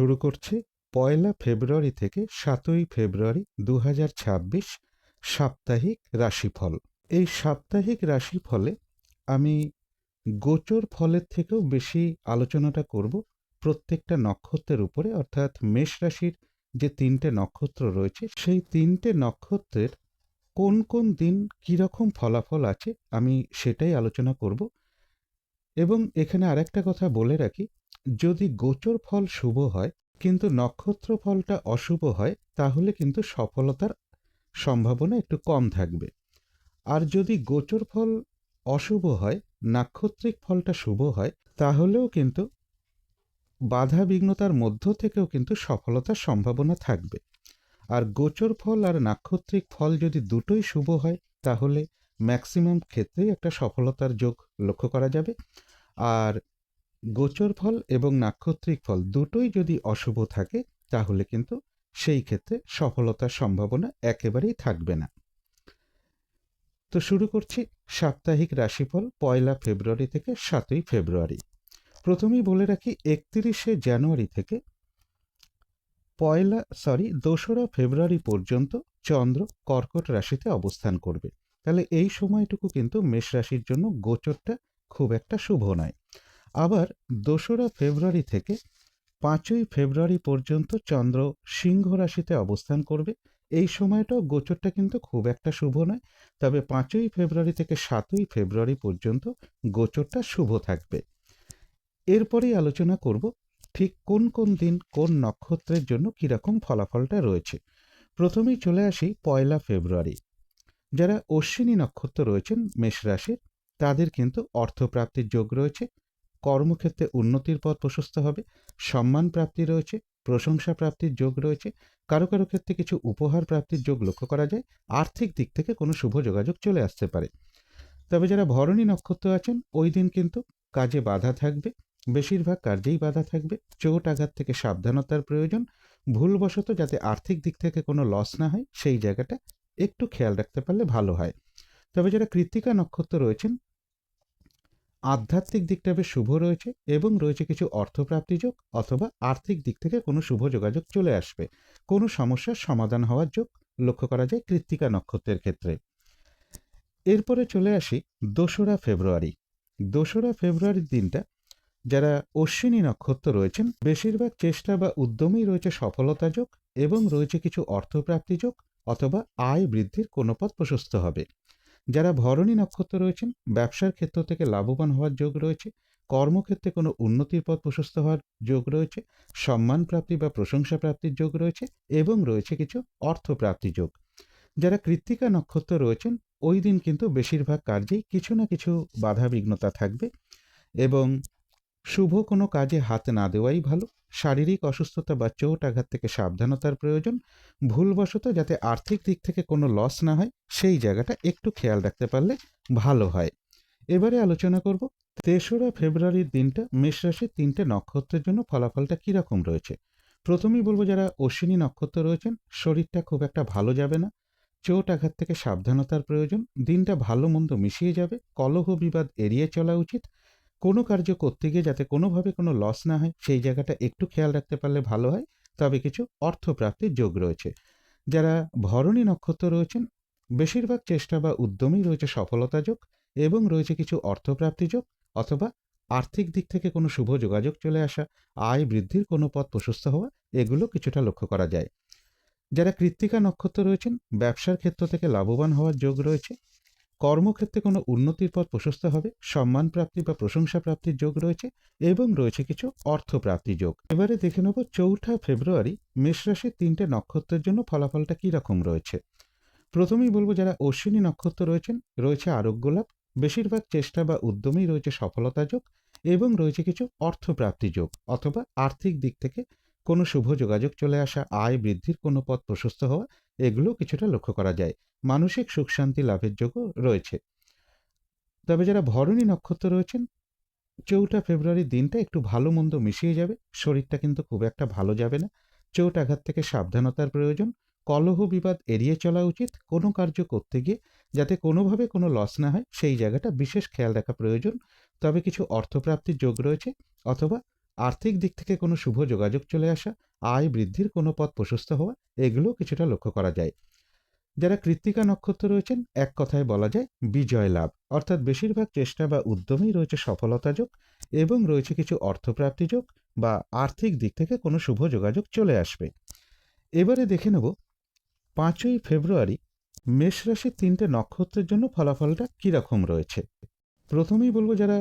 শুরু করছি পয়লা ফেব্রুয়ারি থেকে সাতই ফেব্রুয়ারি দু হাজার ছাব্বিশ সাপ্তাহিক রাশিফল। এই সাপ্তাহিক রাশিফলে আমি গোচর ফলের থেকেও বেশি আলোচনাটা করব প্রত্যেকটা নক্ষত্রের উপরে, অর্থাৎ মেষ রাশির যে তিনটে নক্ষত্র রয়েছে, সেই তিনটে নক্ষত্রের কোন কোন দিন কীরকম ফলাফল আছে আমি সেটাই আলোচনা করব। এবং এখানে আরেকটা কথা বলে রাখি যদি গোচর ফল শুভ হয়, কিন্তু নক্ষত্র ফলটা অশুভ হয়, তাহলে কিন্তু সফলতার সম্ভাবনা একটু কম থাকবে। আর যদি গোচর ফল অশুভ হয়, নাক্ষত্রিক ফলটা শুভ হয়, তাহলেও কিন্তু বাধা বিঘ্নতার মধ্য থেকেও কিন্তু সফলতার সম্ভাবনা থাকবে। আর গোচর ফল আর নাক্ষত্রিক ফল যদি দুটোই শুভ হয়, তাহলে ম্যাক্সিমাম ক্ষেত্রেই একটা সফলতার যোগ লক্ষ্য করা যাবে। আর গোচর ফল এবং নাক্ষত্রিক ফল দুটোই যদি অশুভ থাকে, তাহলে কিন্তু সেই ক্ষেত্রে সফলতার সম্ভাবনা একেবারেই থাকবে না। তো শুরু করছি সাপ্তাহিক রাশিফল পয়লা ফেব্রুয়ারি থেকে সাতই ফেব্রুয়ারি। প্রথমেই বলে রাখি, একত্রিশে জানুয়ারি থেকে পয়লা, সরি, দোসরা ফেব্রুয়ারি পর্যন্ত চন্দ্র কর্কট রাশিতে অবস্থান করবে। তাহলে এই সময়টুকু কিন্তু মেষ রাশির জন্য গোচরটা খুব একটা শুভ নয়। আবার দোসরা ফেব্রুয়ারি থেকে পাঁচই ফেব্রুয়ারি পর্যন্ত চন্দ্র সিংহ রাশিতে অবস্থান করবে। এই সময়টাও গোচরটা কিন্তু খুব একটা শুভ নয়, তবে পাঁচই ফেব্রুয়ারি থেকে সাতই ফেব্রুয়ারি পর্যন্ত গোচরটা শুভ থাকবে। এরপরেই আলোচনা করব ঠিক কোন কোন দিন কোন নক্ষত্রের জন্য কীরকম ফলাফলটা রয়েছে। প্রথমেই চলে আসি পয়লা ফেব্রুয়ারি। যারা অশ্বিনী নক্ষত্র রয়েছেন, মেষ রাশির, তাদের কিন্তু অর্থপ্রাপ্তির যোগ রয়েছে। কর্মক্ষেত্রে উন্নতির পথ প্রশস্ত হবে, সম্মান প্রাপ্তি রয়েছে, প্রশংসা প্রাপ্তির যোগ রয়েছে, কারও কারও ক্ষেত্রে কিছু উপহার প্রাপ্তির যোগ লক্ষ্য করা যায়, আর্থিক দিক থেকে কোনো শুভ যোগাযোগ চলে আসতে পারে। তবে যারা ভরণী নক্ষত্র আছেন, ওই দিন কিন্তু কাজে বাধা থাকবে, বেশিরভাগ কার্যেই বাধা থাকবে, চোট আঘাত থেকে সাবধানতার প্রয়োজন, ভুলবশত যাতে আর্থিক দিক থেকে কোনো লস না হয়, সেই জায়গাটা একটু খেয়াল রাখতে পারলে ভালো হয়। তবে যারা কৃত্তিকা নক্ষত্র রয়েছেন আধ্যাত্মিক দিকটা বেশ শুভ রয়েছে এবং রয়েছে কিছু অর্থপ্রাপ্তি যোগ অথবা আর্থিক দিক থেকে কোনো শুভ যোগাযোগ চলে আসবে। কোনো সমস্যার সমাধান হওয়ার যোগ লক্ষ্য করা যায় কৃত্তিকা নক্ষত্রের ক্ষেত্রে। এরপরে চলে আসি দোসরা ফেব্রুয়ারি। দোসরা ফেব্রুয়ারির দিনটা যারা অশ্বিনী নক্ষত্র রয়েছেন, বেশিরভাগ চেষ্টা বা উদ্যমেই রয়েছে সফলতা যোগ এবং রয়েছে কিছু অর্থপ্রাপ্তি যোগ অথবা আয় বৃদ্ধির কোনো পথ প্রশস্ত হবে। যারা ভরণী নক্ষত্র রয়েছেন, ব্যবসার ক্ষেত্র থেকে লাভবান হওয়ার যোগ রয়েছে, কর্মক্ষেত্রে কোনো উন্নতির পথ প্রশস্ত হওয়ার যোগ রয়েছে, সম্মান প্রাপ্তি বা প্রশংসা প্রাপ্তির যোগ রয়েছে এবং রয়েছে কিছু অর্থপ্রাপ্তি যোগ। যারা কৃত্তিকা নক্ষত্র রয়েছেন, ওই দিন কিন্তু বেশিরভাগ কার্যেই কিছু না কিছু বাধা বিঘ্নতা থাকবে এবং শুভ কোনো কাজে হাত না দেওয়াই ভালো। শারীরিক অসুস্থতা বা চোট আঘাত থেকে সাবধানতার প্রয়োজন। ভুলবশত যাতে আর্থিক দিক থেকে কোনো লস না হয়, সেই জায়গাটা একটু খেয়াল রাখতে পারলে ভালো হয়। এবারে আলোচনা করব, তেসরা ফেব্রুয়ারির দিনটা মেষ রাশির তিনটে নক্ষত্রের জন্য ফলাফলটা কীরকম রয়েছে? প্রথমেই বলব যারা অশ্বিনী নক্ষত্র রয়েছেন, শরীরটা খুব একটা ভালো যাবে না। চোট আঘাত থেকে সাবধানতার প্রয়োজন। দিনটা ভালো মন্দ মিশিয়ে যাবে। কলহ বিবাদ এড়িয়ে চলা উচিত। কোনো কার্য করতে গিয়ে যাতে কোনোভাবে কোনো লস না হয়, সেই জায়গাটা একটু খেয়াল রাখতে পারলে ভালো হয়। তবে কিছু অর্থপ্রাপ্তির যোগ রয়েছে। যারা ভরণী নক্ষত্র রয়েছেন, বেশিরভাগ চেষ্টা বা উদ্যমেই রয়েছে সফলতা যোগ এবং রয়েছে কিছু অর্থপ্রাপ্তি যোগ অথবা আর্থিক দিক থেকে কোনো শুভ যোগাযোগ চলে আসা, আয় বৃদ্ধির কোনো পথ প্রশস্ত হওয়া, এগুলো কিছুটা লক্ষ্য করা যায়। যারা কৃত্তিকা নক্ষত্র রয়েছেন, ব্যবসার ক্ষেত্র থেকে লাভবান হওয়ার যোগ রয়েছে কর্মক্ষেত্রে কোনো উন্নতির পথ প্রশস্ত হবে, সম্মান প্রাপ্তি বা প্রশংসা প্রাপ্তির যোগ রয়েছে এবং রয়েছে কিছু অর্থ প্রাপ্তি যোগ। এবারে দেখে নেব চৌঠা ফেব্রুয়ারি মেষ রাশির তিনটে নক্ষত্রের জন্য ফলাফলটা কী রকম রয়েছে। প্রথমেই বলব যারা অশ্বিনী নক্ষত্র রয়েছেন, রয়েছে আরোগ্য লাভ বেশিরভাগ চেষ্টা বা উদ্যমেই রয়েছে সফলতা যোগ এবং রয়েছে কিছু অর্থপ্রাপ্তি যোগ অথবা আর্থিক দিক থেকে কোনো শুভ যোগাযোগ চলে আসা, আয় বৃদ্ধির কোনো পথ প্রশস্ত হওয়া এগুলো কিছুটা লক্ষ্য করা যায়। মানসিক সুখ শান্তি লাভের যোগও রয়েছে। তবে যারা ভরণী নক্ষত্র রয়েছেন, চৌঠা ফেব্রুয়ারির দিনটা একটু ভালো মন্দ মিশিয়ে যাবে। শরীরটা কিন্তু খুব একটা ভালো যাবে না। চোট আঘাত থেকে সাবধানতার প্রয়োজন। কলহ বিবাদ এড়িয়ে চলা উচিত। কোনো কার্য করতে গিয়ে যাতে কোনোভাবে কোনো লস না হয়, সেই জায়গাটা বিশেষ খেয়াল রাখা প্রয়োজন। তবে কিছু অর্থপ্রাপ্তির যোগ রয়েছে অথবা আর্থিক দিক থেকে কোনো শুভ যোগাযোগ চলে আসা, আয় বৃদ্ধির কোনো পথ প্রশস্ত হওয়া এগুলো কিছুটা লক্ষ্য করা যায়। যারা কৃত্তিকা নক্ষত্র রয়েছেন, এক কথায় বলা যায় বিজয় লাভ। অর্থাৎ বেশিরভাগ চেষ্টা বা উদ্যমেই রয়েছে সফলতা যোগ এবং রয়েছে কিছু অর্থপ্রাপ্তি যোগ বা আর্থিক দিক থেকে কোনো শুভ যোগাযোগ চলে আসবে। এবারে দেখে নেব, পাঁচই ফেব্রুয়ারি মেষ রাশির তিনটে নক্ষত্রের জন্য ফলাফলটা কীরকম রয়েছে? প্রথমেই বলব যারা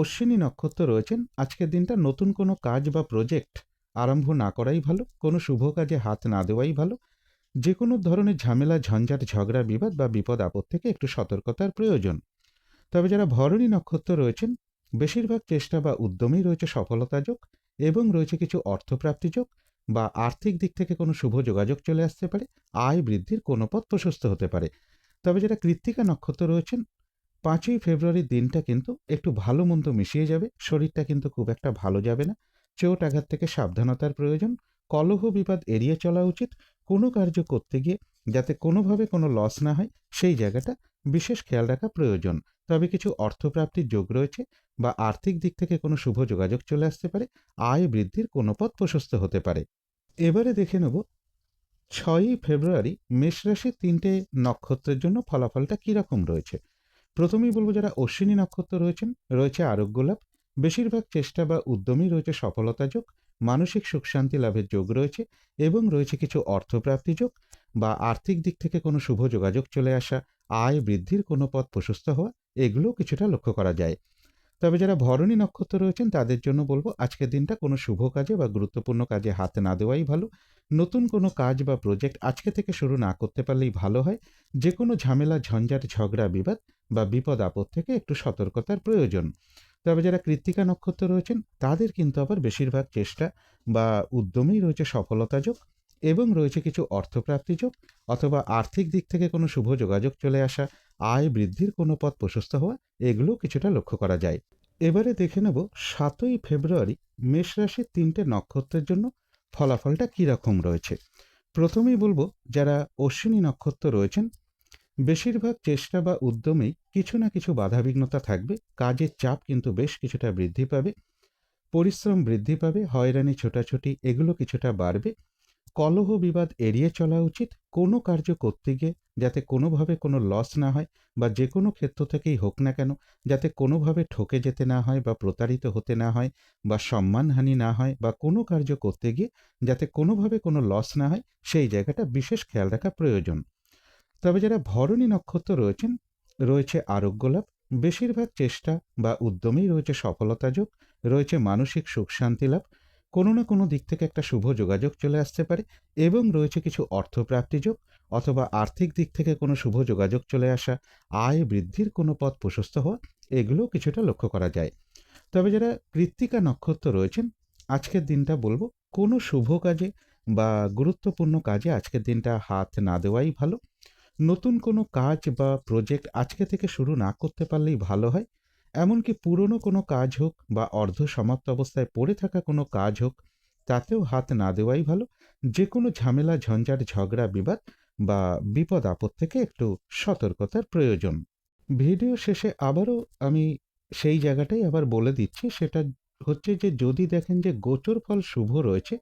অশ্বিনী নক্ষত্র রয়েছেন। আজকের দিনটা নতুন কোনো কাজ বা প্রজেক্ট আরম্ভ না করাই ভালো, কোনো শুভ কাজে হাত না দেওয়াই ভালো। যে কোনো ধরনের ঝামেলা, ঝঞ্ঝাট, ঝগড়া, বিবাদ বা বিপদ আপদ থেকে একটু সতর্কতার প্রয়োজন। তবে যারা ভরণী নক্ষত্র রয়েছেন, বেশিরভাগ চেষ্টা বা উদ্যমেই রয়েছে সফলতা যোগ এবং রয়েছে কিছু অর্থপ্রাপ্তি যোগ বা আর্থিক দিক থেকে কোনো শুভ যোগাযোগ চলে আসতে পারে, আয় বৃদ্ধির কোনো পথ প্রশস্ত হতে পারে। তবে যারা কৃত্তিকা নক্ষত্র রয়েছেন পাঁচই ফেব্রুয়ারির দিনটা কিন্তু একটু ভালো মন্দ মিশিয়ে যাবে, শরীরটা কিন্তু খুব একটা ভালো যাবে না। চোট আঘাত থেকে সাবধানতার প্রয়োজন, কলহ বিবাদ এড়িয়ে চলা উচিত, কোনো কার্য করতে গিয়ে যাতে কোনোভাবে কোনো লস না হয়, সেই জায়গাটা বিশেষ খেয়াল রাখা প্রয়োজন। তবে কিছু অর্থপ্রাপ্তির যোগ রয়েছে বা আর্থিক দিক থেকে কোনো শুভ যোগাযোগ চলে আসতে পারে, আয় বৃদ্ধির কোনো পথ প্রশস্ত হতে পারে। এবারে দেখে নেব, ছয়ই ফেব্রুয়ারি মেষ রাশির তিনটে নক্ষত্রের জন্য ফলাফলটা কীরকম রয়েছে? প্রথমেই বলব যারা অশ্বিনী নক্ষত্র রয়েছেন, রয়েছে আরোগ্য লাভ। বেশিরভাগ চেষ্টা বা উদ্যমী রয়েছে সফলতা যোগ, মানসিক সুখ শান্তি লাভের যোগ রয়েছে এবং রয়েছে কিছু অর্থপ্রাপ্তি যোগ বা আর্থিক দিক থেকে কোনো শুভ যোগাযোগ চলে আসা, আয় বৃদ্ধির কোনো পথ প্রশস্ত হওয়া এগুলো কিছুটা লক্ষ্য করা যায়। তবে যারা ভরণী নক্ষত্র রয়েছেন, তাদের জন্য বলব আজকের দিনটা কোনো শুভ কাজে বা গুরুত্বপূর্ণ কাজে হাত না দেওয়াই ভালো। নতুন কোনো কাজ বা প্রজেক্ট আজকে থেকে শুরু না করতে পারলেই ভালো হয়। যে কোনো ঝামেলা, ঝঞ্ঝাট, ঝগড়া, বিবাদ বা বিপদ আপদ থেকে একটু সতর্কতার প্রয়োজন। তবে যারা কৃত্তিকা নক্ষত্র রয়েছেন, তাদের কিন্তু আবার বেশিরভাগ চেষ্টা বা উদ্যমেই রয়েছে সফলতা যোগ এবং রয়েছে কিছু অর্থপ্রাপ্তি যোগ অথবা আর্থিক দিক থেকে কোনো শুভ যোগাযোগ চলে আসা, আয় বৃদ্ধির কোনো পথ প্রশস্ত হওয়া এগুলো কিছুটা লক্ষ্য করা যায়। এবারে দেখে নেব সাতই ফেব্রুয়ারি মেষ রাশির তিনটে নক্ষত্রের জন্য ফলাফলটা কীরকম রয়েছে? প্রথমেই বলব, যারা অশ্বিনী নক্ষত্র রয়েছেন, বেশিরভাগ চেষ্টা বা উদ্যমেই কিছু না কিছু বাধাবিঘ্নতা থাকবে, কাজের চাপ কিন্তু বেশ কিছুটা বৃদ্ধি পাবে, পরিশ্রম বৃদ্ধি পাবে, হয়রানি, ছোটাছুটি, এগুলো কিছুটা বাড়বে কলহ বিবাদ এড়িয়ে চলা উচিত কোনো কার্য করতে গিয়ে, যাতে কোনোভাবে কোনো লস না হয় বা যে কোনো ক্ষেত্র থেকেই হোক না কেন, যাতে কোনোভাবে ঠকে যেতে না হয় বা প্রতারিত হতে না হয় বা সম্মানহানি না হয় বা কোনো কার্য করতে গিয়ে, যাতে কোনোভাবে কোনো লস না হয়, সেই জায়গাটা বিশেষ খেয়াল রাখা প্রয়োজন। তবে যারা ভরণী নক্ষত্র রয়েছেন, রয়েছে আরোগ্য লাভ, বেশিরভাগ চেষ্টা বা উদ্যমেই রয়েছে সফলতা যোগ, রয়েছে মানসিক সুখ শান্তি লাভ কোনো না কোনো দিক থেকে একটা শুভ যোগাযোগ চলে আসতে পারে এবং রয়েছে কিছু অর্থপ্রাপ্তি যোগ অথবা আর্থিক দিক থেকে কোনো শুভ যোগাযোগ চলে আসা, আয় বৃদ্ধির কোনো পথ প্রশস্ত হওয়া এগুলো কিছুটা লক্ষ্য করা যায়। তবে যারা কৃত্তিকা নক্ষত্র রয়েছেন, আজকের দিনটা বলব কোনো শুভ কাজে বা গুরুত্বপূর্ণ কাজে আজকের দিনটা হাত না দেওয়াই ভালো। নতুন কোনো কাজ বা প্রজেক্ট আজকে থেকে শুরু না করতে পারলেই ভালো হয়। এমনকি পুরনো কোনো কাজ হোক বা অর্ধ সমাপ্ত অবস্থায় পড়ে থাকা কোনো কাজ হোক, তাতেও হাত না দেওয়াই ভালো। যে কোনো ঝামেলা, ঝঞ্ঝাট, ঝগড়া, বিবাদ বা বিপদ আপদ থেকে একটু সতর্কতার প্রয়োজন। ভিডিও শেষে আবারও আমি সেই জায়গাটাই আবার বলে দিচ্ছি, সেটা হচ্ছে যে যদি দেখেন যে গোচর ফল শুভ রয়েছে,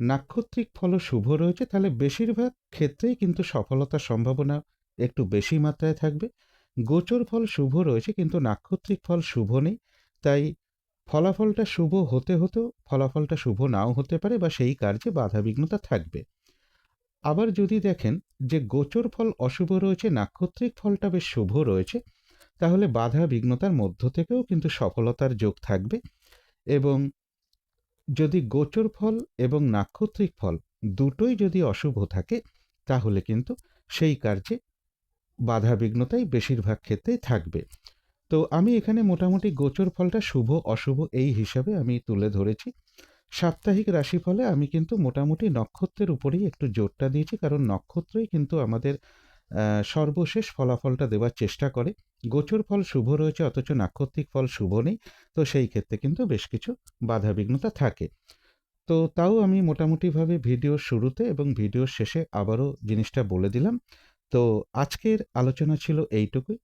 নাক্ষত্রিক ফলও শুভ রয়েছে, তাহলে বেশিরভাগ ক্ষেত্রেই কিন্তু সফলতার সম্ভাবনা একটু বেশি মাত্রায় থাকবে। গোচর ফল শুভ রয়েছে, কিন্তু নাক্ষত্রিক ফল শুভ নেই। তাই ফলাফলটা শুভ হতে হতেও, ফলাফলটা শুভ নাও হতে পারে বা সেই কার্যে বাধাবিঘ্নতা থাকবে। আবার যদি দেখেন যে গোচর ফল অশুভ রয়েছে, নাক্ষত্রিক ফলটা বেশ শুভ রয়েছে, তাহলে বাধা বিঘ্নতার মধ্য থেকেও কিন্তু সফলতার যোগ থাকবে এবং যদি গোচর ফল এবং নাক্ষত্রিক ফল দুটোই যদি অশুভ থাকে, তাহলে কিন্তু সেই কার্যে বাধা বিঘ্নতাই বেশিরভাগ ক্ষেত্রেই থাকবে। তো আমি এখানে মোটামুটি গোচর ফলটা শুভ, অশুভ এই হিসাবে আমি তুলে ধরেছি। সাপ্তাহিক রাশিফলে আমি কিন্তু মোটামুটি নক্ষত্রের উপরেই একটু জোরটা দিয়েছি, কারণ নক্ষত্রই কিন্তু আমাদের সর্বশেষ ফলাফলটা দেওয়ার চেষ্টা করে। গোচর ফল শুভ রয়েছে, অথচ নাক্ষত্রিক ফল শুভ নেই, তো সেই ক্ষেত্রে কিন্তু বেশ কিছু বাধাবিঘ্নতা থাকে। তো তাও আমি মোটামুটিভাবে ভিডিও শুরুতে এবং ভিডিও শেষে আবারও জিনিসটা বলে দিলাম। তো আজকের আলোচনা ছিল এইটুকুই।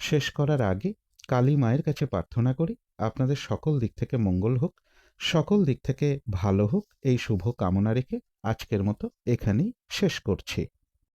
শেষ করার আগে কালী মায়ের কাছে প্রার্থনা করি, আপনাদের সকল দিক থেকে মঙ্গল হোক, সকল দিক থেকে ভালো হোক, এই শুভ কামনা রেখে আজকের মতো এখানেই শেষ করছি।